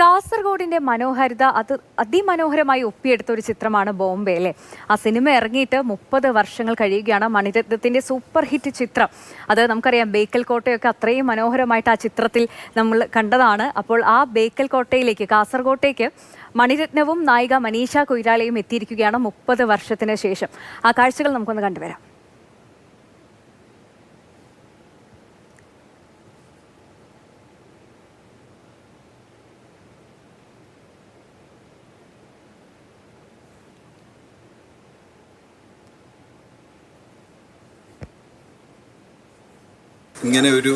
കാസർഗോഡിന്റെ മനോഹാരിത അത് അതിമനോഹരമായി ഒപ്പിയെടുത്ത ഒരു ചിത്രമാണ് ബോംബെ അല്ലേ? ആ സിനിമ ഇറങ്ങിയിട്ട് മുപ്പത് വർഷങ്ങൾ കഴിയുകയാണ്. മണിരത്നത്തിന്റെ സൂപ്പർ ഹിറ്റ് ചിത്രം. അത് നമുക്കറിയാം ബേക്കൽ കോട്ടയൊക്കെ അത്രയും മനോഹരമായിട്ട് ആ ചിത്രത്തിൽ നമ്മൾ കണ്ടതാണ്. അപ്പോൾ ആ ബേക്കൽ കോട്ടയിലേക്ക് കാസർഗോട്ടേക്ക് മണിരത്നവും നായിക മനീഷ കൊയ്രാളയും എത്തിയിരിക്കുകയാണ് മുപ്പത് വർഷത്തിന് ശേഷം. ആ കാഴ്ചകൾ നമുക്കൊന്ന് കണ്ടുവരാം. ഇങ്ങനെ ഒരു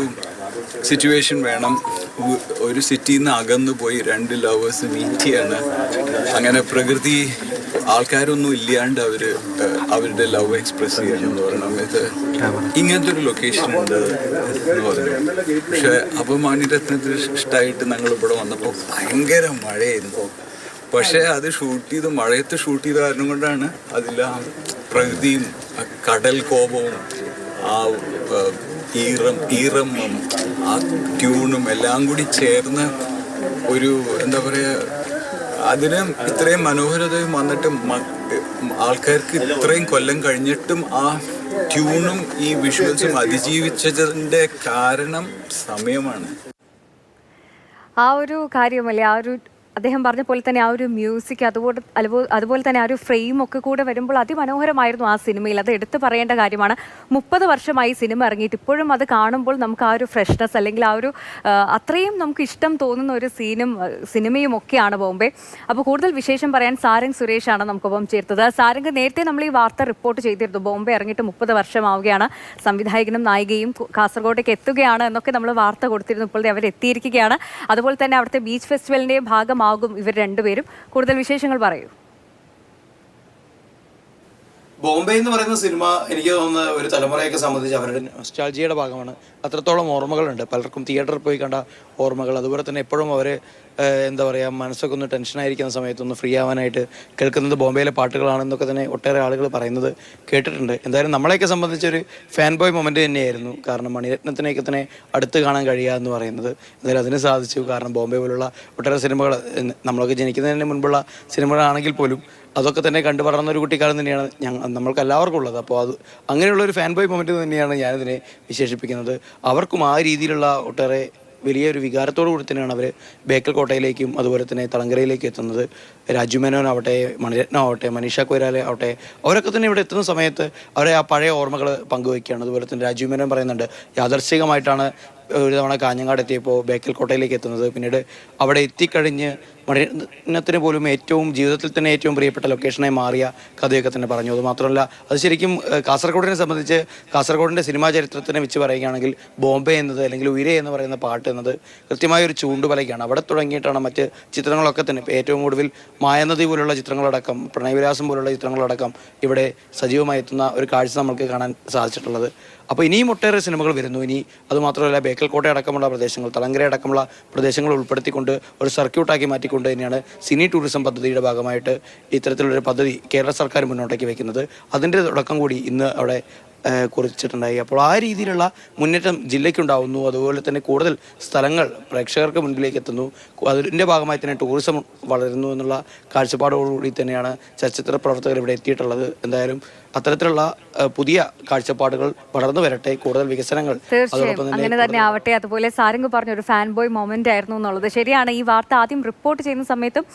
സിറ്റുവേഷൻ വേണം. ഒരു സിറ്റിയിൽ നിന്ന് അകന്നു പോയി രണ്ട് ലവേഴ്സ് മീറ്റ് ചെയ്യാണ്. അങ്ങനെ പ്രകൃതി ആൾക്കാരൊന്നും ഇല്ലാണ്ട് അവർ അവരുടെ ലവ് എക്സ്പ്രസ് ചെയ്യണം എന്ന് പറയണം. സമയത്ത് ഇങ്ങനത്തെ ഒരു ലൊക്കേഷൻ ഉണ്ട് എന്ന് പറഞ്ഞു പക്ഷെ അപ്പോൾ ഇഷ്ടമായിട്ട് ഞങ്ങൾ ഇവിടെ വന്നപ്പോൾ ഭയങ്കര മഴയായിരുന്നു. പക്ഷേ അത് ഷൂട്ട് ചെയ്ത് മഴയത്ത് ഷൂട്ട് ചെയ്ത കാരണം കൊണ്ടാണ് അതിൽ പ്രകൃതിയും കടൽ കോപവും ആ, ഈറം ഈറം ആ ട്യൂണും എല്ലാം കൂടി ചേർന്ന് ഒരു എന്താ പറയുക അതിന് ഇത്രയും മനോഹരതയും വന്നിട്ട് ആൾക്കാർക്ക് ഇത്രയും കൊല്ലം കഴിഞ്ഞിട്ടും ആ ട്യൂണും ഈ വിഷ്വൽസും അതിജീവിച്ചതിന്റെ കാരണം സമയമാണ്. ആ ഒരു കാര്യമല്ലേ ആ ഒരു അദ്ദേഹം പറഞ്ഞ പോലെ തന്നെ ആ ഒരു മ്യൂസിക് അതുപോലെ അതുപോലെ തന്നെ ആ ഒരു ഫ്രെയിം ഒക്കെ കൂടെ വരുമ്പോൾ അതിമനോഹരമായിരുന്നു ആ സിനിമയിൽ അത് എടുത്തു പറയേണ്ട കാര്യമാണ്. മുപ്പത് വർഷമായി സിനിമ ഇറങ്ങിയിട്ട് ഇപ്പോഴും അത് കാണുമ്പോൾ നമുക്ക് ആ ഒരു ഫ്രഷ്നെസ് അല്ലെങ്കിൽ ആ ഒരു അത്രയും നമുക്ക് ഇഷ്ടം തോന്നുന്ന ഒരു സീനും സിനിമയും ഒക്കെയാണ് ബോംബെ. അപ്പോൾ കൂടുതൽ വിശേഷം പറയാൻ സാരംഗ് സുരേഷാണ് നമുക്കൊപ്പം ചേർത്തത്. സാരംഗ് നേരത്തെ നമ്മൾ ഈ വാർത്ത റിപ്പോർട്ട് ചെയ്തിരുന്നു. ബോംബെ ഇറങ്ങിയിട്ട് മുപ്പത് വർഷമാവുകയാണ്. സംവിധായകനും നായികയും കാസർഗോഡേക്ക് എത്തുകയാണ് എന്നൊക്കെ നമ്മൾ വാർത്ത കൊടുത്തിരുന്നു. ഇപ്പോൾ അവർ എത്തിയിരിക്കുകയാണ് അതുപോലെ തന്നെ അവിടുത്തെ ബീച്ച് ഫെസ്റ്റിവലിന്റെ ഭാഗമാകും ഇവർ രണ്ടുപേരും. കൂടുതൽ വിശേഷങ്ങൾ പറയൂ. ബോംബെ എന്ന് പറയുന്ന സിനിമ എനിക്ക് തോന്നുന്ന ഒരു തലമുറയൊക്കെ സംബന്ധിച്ച് അവരുടെ നൊസ്റ്റാൾജിയുടെ ഭാഗമാണ്. അത്രത്തോളം ഓർമ്മകളുണ്ട്. പലർക്കും തിയേറ്ററിൽ പോയി കണ്ട ഓർമ്മകൾ. അതുപോലെ തന്നെ എപ്പോഴും അവർ എന്താ പറയുക മനസ്സൊക്കെ ഒന്ന് ടെൻഷനായിരിക്കുന്ന സമയത്തൊന്ന് ഫ്രീ ആവാനായിട്ട് കേൾക്കുന്നത് ബോംബെയിലെ പാട്ടുകളാണെന്നൊക്കെ തന്നെ ഒട്ടേറെ ആളുകൾ പറയുന്നത് കേട്ടിട്ടുണ്ട്. എന്തായാലും നമ്മളെയൊക്കെ സംബന്ധിച്ചൊരു ഫാൻ ബോയ് മൊമെന്റ് തന്നെയായിരുന്നു. കാരണം മണിരത്നത്തിനെയൊക്കെ തന്നെ അടുത്ത് കാണാൻ കഴിയുക എന്ന് പറയുന്നത്. എന്തായാലും അതിന് സാധിച്ചു. കാരണം ബോംബെ പോലുള്ള ഒട്ടേറെ സിനിമകൾ നമ്മളൊക്കെ ജനിക്കുന്നതിന് മുൻപുള്ള സിനിമകളാണെങ്കിൽ പോലും അതൊക്കെ തന്നെ കണ്ടു വളർന്ന ഒരു കുട്ടിക്കാലം തന്നെയാണ് ഞങ്ങൾ നമ്മൾക്ക് എല്ലാവർക്കും ഉള്ളത്. അപ്പോൾ അത് അങ്ങനെയുള്ള ഒരു ഫാൻ ബോയ് മൊമെന്റ് തന്നെയാണ് ഞാനിതിനെ വിശേഷിപ്പിക്കുന്നത്. അവർക്കും ആ രീതിയിലുള്ള ഒട്ടേറെ വലിയൊരു വികാരത്തോടു കൂടി തന്നെയാണ് അവർ ബേക്കൽ കോട്ടയിലേക്കും അതുപോലെ തന്നെ തളങ്കരയിലേക്കും എത്തുന്നത്. രാജു മണിരത്നം ആവട്ടെ മനീഷ കൊയ്രാലെ ആവട്ടെ അവരൊക്കെ തന്നെ ഇവിടെ എത്തുന്ന സമയത്ത് അവരെ ആ പഴയ ഓർമ്മകൾ പങ്കുവയ്ക്കുകയാണ് അതുപോലെ തന്നെ രാജു മേനോൻ പറയുന്നുണ്ട് യാദർശികമായിട്ടാണ് ഒരു തവണ കാഞ്ഞങ്ങാട് എത്തിയപ്പോൾ ബേക്കൽ കോട്ടയിലേക്ക് എത്തുന്നത്. പിന്നീട് അവിടെ എത്തിക്കഴിഞ്ഞ് മണിരത്നത്തിന് പോലും ഏറ്റവും ജീവിതത്തിൽ തന്നെ ഏറ്റവും പ്രിയപ്പെട്ട ലൊക്കേഷനായി മാറിയ കഥയൊക്കെ തന്നെ പറഞ്ഞു. അത് മാത്രമല്ല അത് ശരിക്കും കാസർഗോഡിനെ സംബന്ധിച്ച് കാസർഗോഡിന്റെ സിനിമാ ചരിത്രത്തിനെ വെച്ച് പറയുകയാണെങ്കിൽ ബോംബെ എന്നത് അല്ലെങ്കിൽ ഉയരെ എന്ന് പറയുന്ന പാട്ട് എന്നത് കൃത്യമായ ഒരു ചൂണ്ടുപലകയാണ് അവിടെ തുടങ്ങിയിട്ടാണ് മറ്റ് ചിത്രങ്ങളൊക്കെ തന്നെ. ഏറ്റവും ഒടുവിൽ മായനദി പോലുള്ള ചിത്രങ്ങളടക്കം പ്രണയവിലാസം പോലുള്ള ചിത്രങ്ങളടക്കം ഇവിടെ സജീവമായി എത്തുന്ന ഒരു കാഴ്ച നമുക്ക് കാണാൻ സാധിച്ചിട്ടുള്ളത്. അപ്പോൾ ഇനിയും ഒട്ടേറെ സിനിമകൾ വരുന്നു. ഇനി അതുമാത്രമല്ല ബേക്കൽ കോട്ട അടക്കമുള്ള പ്രദേശങ്ങൾ തളങ്കര അടക്കമുള്ള പ്രദേശങ്ങൾ ഉൾപ്പെടുത്തിക്കൊണ്ട് ഒരു സർക്യൂട്ടാക്കി മാറ്റിക്കൊണ്ട് തന്നെയാണ് സിനി ടൂറിസം പദ്ധതിയുടെ ഭാഗമായിട്ട് ഇത്തരത്തിലൊരു പദ്ധതി കേരള സർക്കാർ മുന്നോട്ടേക്ക് വയ്ക്കുന്നത്. അതിന്റെ തുടക്കം കൂടി ഇന്ന് അവിടെ കുറിച്ചിട്ടുണ്ടായി. അപ്പോൾ ആ രീതിയിലുള്ള മുന്നേറ്റം ജില്ലയ്ക്കുണ്ടാവുന്നു. അതുപോലെ തന്നെ കൂടുതൽ സ്ഥലങ്ങൾ പ്രേക്ഷകർക്ക് മുൻപിലേക്ക് എത്തുന്നു. അതിന്റെ ഭാഗമായി തന്നെ ടൂറിസം വളരുന്നു എന്നുള്ള കാഴ്ചപ്പാടോടുകൂടി തന്നെയാണ് ചലച്ചിത്ര പ്രവർത്തകർ ഇവിടെ എത്തിയിട്ടുള്ളത്. എന്തായാലും അത്തരത്തിലുള്ള പുതിയ കാഴ്ചപ്പാടുകൾ വളർന്നു വരട്ടെ. കൂടുതൽ വികസനങ്ങൾ അങ്ങനെ തന്നെ ആവട്ടെ. അതുപോലെ സാരംഗ് പറഞ്ഞ ഒരു ഫാൻ ബോയ് മൊമെന്റ് ആയിരുന്നു എന്നുള്ളത്. ശരിയാണ്. ഈ വാർത്ത ആദ്യം റിപ്പോർട്ട് ചെയ്യുന്ന സമയത്തും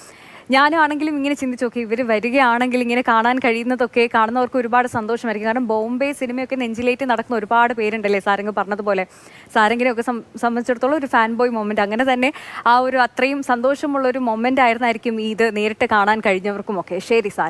ഞാനാണെങ്കിലും ഇങ്ങനെ ചിന്തിച്ചു നോക്കി ഇവർ വരികയാണെങ്കിൽ ഇങ്ങനെ കാണാൻ കഴിയുന്നതൊക്കെ കാണുന്നവർക്ക് ഒരുപാട് സന്തോഷമായിരിക്കും. കാരണം ബോംബെ സിനിമയൊക്കെ നെഞ്ചിലേറ്റ് നടക്കുന്ന ഒരുപാട് പേരുണ്ടല്ലേ സാരംഗ് പറഞ്ഞതുപോലെ. സാരംഗിനെയൊക്കെ സംബന്ധിച്ചിടത്തോളം ഒരു ഫാൻ ബോയ് മൊമെന്റ്. അങ്ങനെ തന്നെ ആ ഒരു അത്രയും സന്തോഷമുള്ള ഒരു മൊമെന്റ് ആയിരുന്നായിരിക്കും ഇത് നേരിട്ട് കാണാൻ കഴിഞ്ഞവർക്കും ഒക്കെ. ശരി സാരംഗ്.